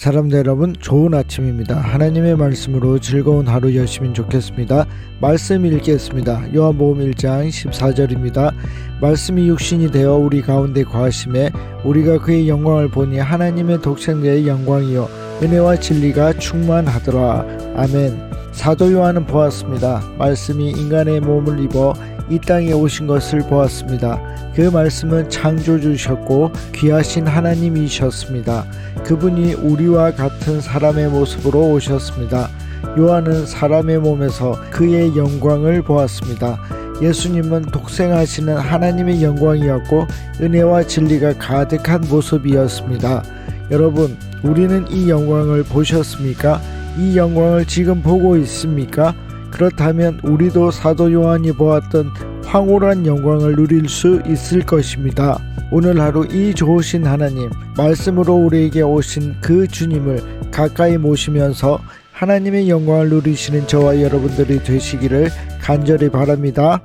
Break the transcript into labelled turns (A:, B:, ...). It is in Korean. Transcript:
A: 사람들 여러분 좋은 아침입니다. 하나님의 말씀으로 즐거운 하루 여시면 좋겠습니다. 말씀 읽겠습니다. 요한복음 1장 14절입니다. 말씀이 육신이 되어 우리 가운데 거하심에 우리가 그의 영광을 보니 하나님의 독생자의 영광이요 은혜와 진리가 충만하더라. 아멘. 사도 요한은 보았습니다. 말씀이 인간의 몸을 입어 이 땅에 오신 것을 보았습니다. 그 말씀은 창조주셨고 귀하신 하나님이셨습니다. 그분이 우리와 같은 사람의 모습으로 오셨습니다. 요한은 사람의 몸에서 그의 영광을 보았습니다. 예수님은 독생하시는 하나님의 영광이었고 은혜와 진리가 가득한 모습이었습니다. 여러분, 우리는 이 영광을 보셨습니까? 이 영광을 지금 보고 있습니까? 그렇다면 우리도 사도 요한이 보았던 황홀한 영광을 누릴 수 있을 것입니다. 오늘 하루 이 좋으신 하나님, 말씀으로 우리에게 오신 그 주님을 가까이 모시면서 하나님의 영광을 누리시는 저와 여러분들이 되시기를 간절히 바랍니다.